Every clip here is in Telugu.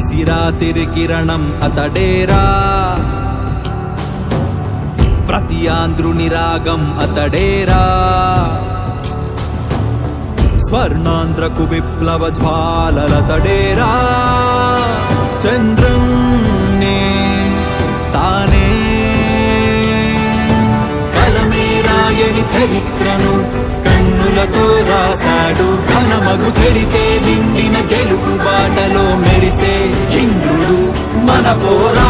నిసిరాతిరి కిరణం అతడేరా. ప్రతి ఆంధ్రుని రాగం అతడేరా. స్వర్ణాంధ్రకు విప్లవ జ్వాలలతడేరా. చంద్రం తానే. కలమేరాయని చరిత్రను కన్నులతో రాశాడు. ఘనమగు చెరితే నిండిన గెలుపు బాటలో పోరా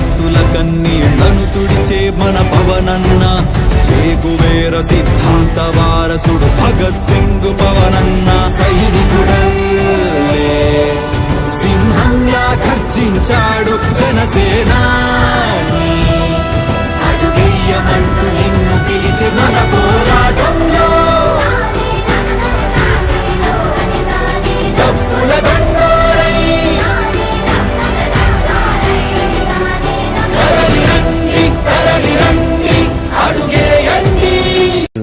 రైతుల కన్నీళ్ళను తుడిచే మన పవనన్న. చేకువేర సిద్ధాంత వారసుడు భగత్ సింగ్ పవనన్న. సైనికుడల్లే సింహంలా ఖర్చించాడు జనసేనా.